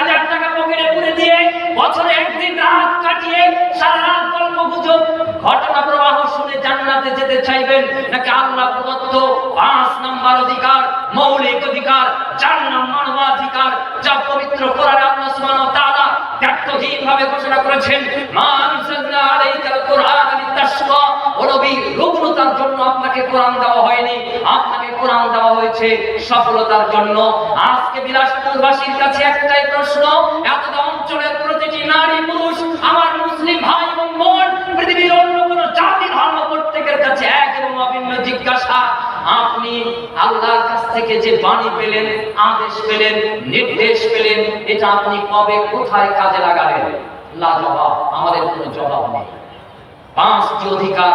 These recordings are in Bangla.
হাজার টাকা পকেটে পুরে দিয়ে বছরে একদিন রাত কাটিয়ে সারা রাত গল্প গুজব, ঘটনা প্রবাহ শুনে জান্নাতে যেতে চাইবেন। নাকি আল্লাহ প্রদত্ত পাঁচ নাম্বার অধিকার, মৌলিক অধিকার চার নাম্বার মানবাধিকার, যা পবিত্র কোরআনে আল্লাহ সুবহানাহু ঘোষণা করেছেন? মা আনজালনা আলাইকাল কোরআন। আপনাকে কোরআন দেওয়া হয়নি, আপনাকে কোরআন দেওয়া হয়েছে সফলতার জন্য। আজকে বিলাসপুরবাসীর কাছে একটাই প্রশ্ন এতটা অঞ্চলের প্রতিটি নারী পুরুষ, আমার মুসলিম ভাই এবং বোন, পৃথিবীর অন্য কোনো জাতি ধর্ম প্রত্যেকের কাছে এক এবং অভিন্ন জিজ্ঞাসা, আপনি আল্লাহর কাছ থেকে যে বাণী পেলেন, আদেশ পেলেন, নির্দেশ পেলেন, এটা আপনি কবে, কোথায় কাজে লাগালেন? লা জবাব আমাদের কোনো জবাব নেই। পাঁচটি অধিকার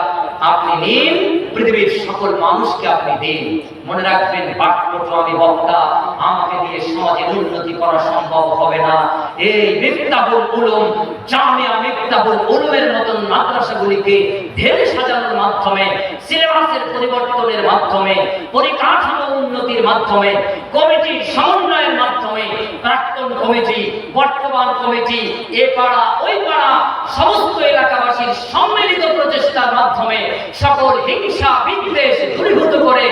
আপনি নিন পৃথিবীর সকল মানুষকে আপনি দিন। মনে রাখবেন, বাক্যটা আমি বক্তা, আমাকে দিয়ে সমাজের উন্নতি করা সম্ভব হবে না। এই মিফতাহুল উলুম, জামিয়া মিফতাহুল উলুমের মতন মাদ্রাসাগুলিকে ঢেলে সাজানোর মাধ্যমে, সিলেবাসের পরিবর্তনের মাধ্যমে, পরিকাঠামো উন্নতির মাধ্যমে, কমিটি সমন্বয়ের মাধ্যমে, প্রাক্তন কমিটি, বর্তমান কমিটি, এ পাড়া, ওই পাড়া সমস্ত এলাকাবাসীর সম্মিলিত প্রচেষ্টার মাধ্যমে সকল হিংসা, বিদ্বেষ দূরীভূত করে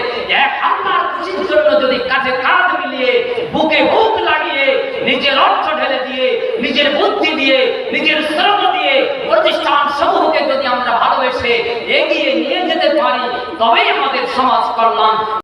এক আল্লাহর খুশির জন্য যদি কাজে কাজ মিলিয়ে বুকে বুক লাগিয়ে নিজের অর্থ ঢেলে দিয়ে, নিজের বুদ্ধি দিয়ে, নিজের শ্রম দিয়ে প্রতিষ্ঠান সমূহকে যদি আমরা ভালোবেসে এগিয়ে নিয়ে যেতে পারি, তবেই আমাদের সমাজ কল্যাণ